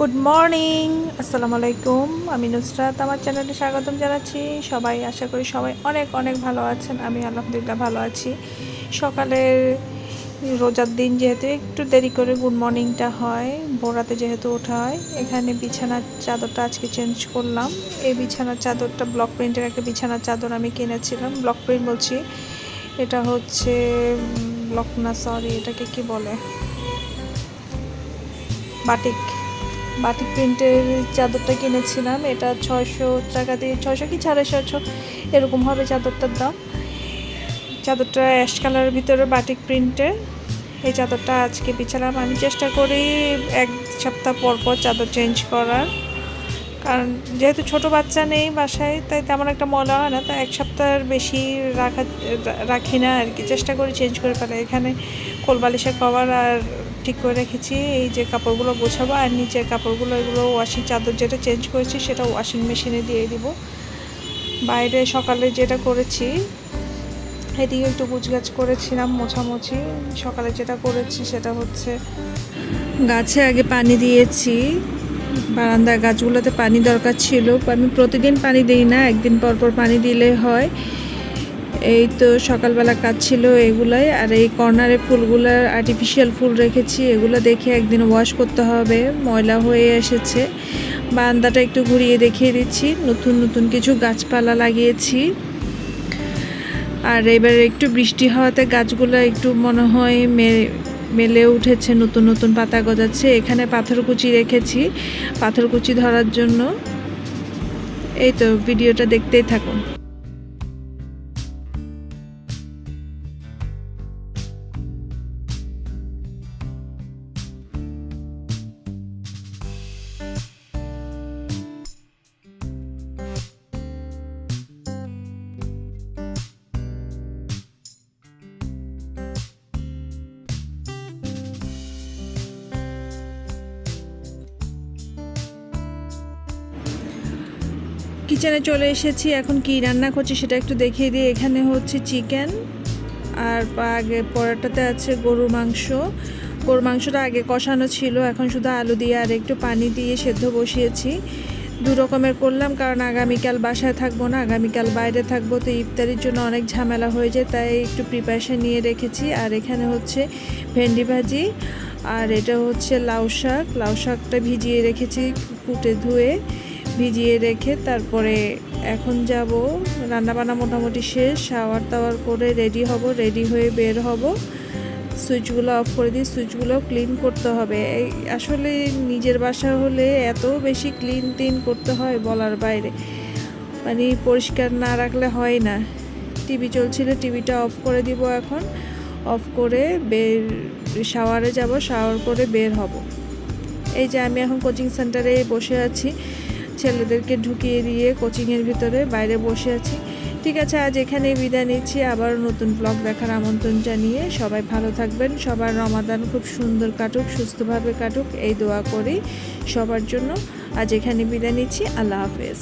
Good morning আসসালামু আলাইকুম আমি নুসরাত, আমার চ্যানেলে স্বাগতম জানাচ্ছি। সবাই আশা করি সবাই অনেক অনেক ভালো আছেন। আমি আলহামদুলিল্লাহ ভালো আছি। সকালের রোজার দিন যেহেতু একটু দেরি করে গুড মর্নিংটা হয় ভোরাতে যেহেতু ওঠা হয়, এখানে বিছানার চাদরটা আজকে চেঞ্জ করলাম। এই বিছানার চাদরটা ব্লক প্রিন্টের একটা বিছানার চাদর আমি কিনেছিলাম। ব্লক প্রিন্ট বলছি, এটা হচ্ছে ব্লক না সরি এটাকে কি বলে? বাটিক। বাটিক প্রিন্টের চাদরটা কিনেছিলাম। এটা ছয়শো টাকা দিয়ে, ছয়শো কি সাড়ে ছয়শো এরকম হবে চাদরটার দাম। চাদরটা অ্যাশ কালারের ভিতরে বাটিক প্রিন্টের। এই চাদরটা আজকে বিছালাম। আমি চেষ্টা করি এক সপ্তাহ পর পর চাদর চেঞ্জ করার। কারণ যেহেতু ছোট বাচ্চা নেই বাসায়, তাই তেমন একটা ময়লা হয় না। তাই এক সপ্তাহের বেশি রাখা রাখি না আর কি। চেষ্টা করি চেঞ্জ করে ফেলে। এখানে কোলবালিশের কভার আর ঠিক করে রেখেছি, এই যে কাপড়গুলো গোছাবো আর নিচের কাপড়গুলো, এগুলো ওয়াশিং চাদর যেটা চেঞ্জ করেছি সেটা ওয়াশিং মেশিনে দিয়ে দিব। বাইরে সকালে যেটা করেছি, এদিকে একটু গুছগাছ করেছিলাম মোছামুছি। সকালে যেটা করেছি সেটা হচ্ছে গাছে আগে পানি দিয়েছি। বারান্দার গাছগুলোতে পানি দরকার ছিল, আমি প্রতিদিন পানি দিই না, একদিন পর পর পানি দিলে হয়। এই তো সকালবেলা কাজ ছিল এগুলাই, আর এই কর্নারে ফুলগুলো আর্টিফিশিয়াল ফুল রেখেছি, এগুলো দেখে একদিন ওয়াশ করতে হবে, ময়লা হয়ে এসেছে। বারান্দাটা একটু ঘুরিয়ে দেখিয়ে দিচ্ছি, নতুন নতুন কিছু গাছপালা লাগিয়েছি। আর এবার একটু বৃষ্টি হওয়াতে গাছগুলো একটু মনে হয় মে, মেলে উঠেছে, নতুন নতুন পাতা গজাচ্ছে। এখানে পাথরকুচি রেখেছি পাথরকুচি ধরার জন্য। এই তো, ভিডিওটা দেখতেই থাকুন। কিচেনে চলে এসেছি, এখন কি রান্না করছি সেটা একটু দেখিয়ে দিই। এখানে হচ্ছে চিকেন আর আগে পরাটাতে আছে গরুর মাংস। গরুর মাংসটা আগে কষানো ছিল, এখন শুধু আলু দিয়ে আর একটু পানি দিয়ে সেদ্ধ বসিয়েছি। দু রকমের করলাম, কারণ আগামীকাল বাসায় থাকব না, আগামীকাল বাইরে থাকব, তো ইফতারির জন্য অনেক ঝামেলা হয়ে যায়, তাই একটু প্রিপারেশান নিয়ে রেখেছি। আর এখানে হচ্ছে ভেন্ডি ভাজি, আর এটা হচ্ছে লাউ শাক। লাউ শাকটা ভিজিয়ে রেখেছি কুটে ধুয়ে। ভিজিয়ে রেখে তারপরে এখন যাব। রান্নাবান্না মোটামুটি শেষ, শাওয়ার টাওয়ার করে রেডি হব রেডি হয়ে বের হব। সুইচগুলো অফ করে দিয়ে সুইচগুলো ক্লিন করতে হবে। এই আসলে নিজের বাসা হলে এত বেশি ক্লিন টিন করতে হয় বলার বাইরে। মানে পরিষ্কার না রাখলে হয় না। টিভি চলছিল টিভিটা অফ করে দিব এখন। অফ করে বের, শাওয়ারে যাব, শাওয়ার করে বের হব। এই যে আমি এখন কোচিং সেন্টারে বসে আছি। ছেলেদেরকে ঢুকিয়ে দিয়ে কোচিংয়ের ভিতরে বাইরে বসে আছি। ঠিক আছে, আজ এখানেই বিদায় নিচ্ছি। আবার নতুন ব্লগ দেখার আমন্ত্রণ জানিয়ে সবাই ভালো থাকবেন। সবার রমাদান খুব সুন্দর কাটুক, সুস্থভাবে কাটুক, এই দোয়া করি সবার জন্য। আজ এখানে বিদায় নিচ্ছি। আল্লাহ হাফেজ।